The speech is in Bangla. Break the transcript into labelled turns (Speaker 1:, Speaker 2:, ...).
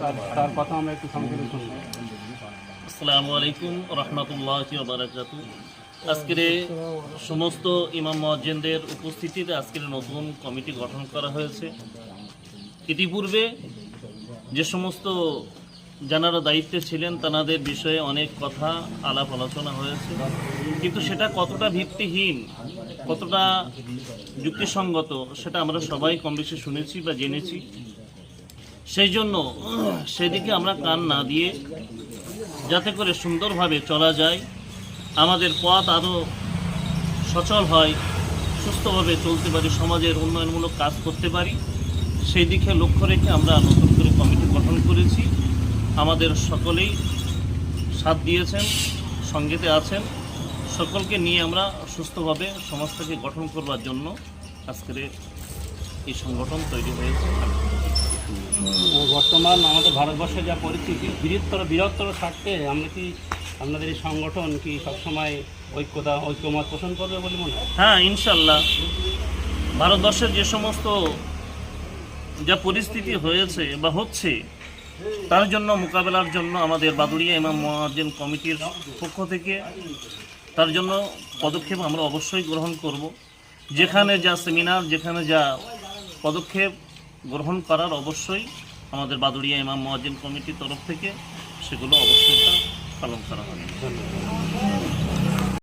Speaker 1: তার কথা আমরা একটু সংক্ষেপে
Speaker 2: আসসালামু আলাইকুম রহমতুল্লাহ আজকের সমস্ত ইমাম মহাজেনদের উপস্থিতিতে আজকের নতুন কমিটি গঠন করা হয়েছে। ইতিপূর্বে যে সমস্ত যারা দায়িত্বে ছিলেন, তাদের বিষয়ে অনেক কথা আলাপ আলোচনা হয়েছে। কিন্তু সেটা কতটা ভিত্তিহীন, কতটা যুক্তিসঙ্গত, সেটা আমরা সবাই কম বেশি শুনেছি বা জেনেছি। সেই জন্য সেদিকে আমরা কান না দিয়ে যাতে করে সুন্দরভাবে চলা যায়, আমাদের পথ আরও সচল হয়, সুস্থভাবে চলতে পারি, সমাজের উন্নয়নমূলক কাজ করতে পারি, সেই দিকে লক্ষ্য রেখে আমরা নতুন করে কমিটি গঠন করেছি। আমাদের সকলেই সাথ দিয়েছেন, সঙ্গেতে আছেন। সকলকে নিয়ে আমরা সুস্থভাবে সমাজটাকে গঠন করবার জন্য আজকের এই সংগঠন তৈরি হয়েছে।
Speaker 1: বর্তমান আমাদের ভারতবর্ষে যা পরিস্থিতি, বৃহত্তর বৃহত্তর স্বার্থে আমরা কি আপনাদের এই সংগঠন কি সবসময় ঐক্যতা, ঐক্যমত পোষণ করবে বলে মনে হয়?
Speaker 2: হ্যাঁ ইনশাল্লাহ। ভারতবর্ষের যে সমস্ত যা পরিস্থিতি হয়েছে বা হচ্ছে, তার জন্য মোকাবেলার জন্য আমাদের বাদুড়িয়া ইমাম মহাজেন কমিটির পক্ষ থেকে তার জন্য পদক্ষেপ আমরা অবশ্যই গ্রহণ করব। যেখানে যা সেমিনার যেখানে যা পদক্ষেপ গ্রহণ করার অবশ্যই আমাদের বাদুড়িয়া ইমাম মহাজিন কমিটির তরফ থেকে সেগুলো অবশ্যই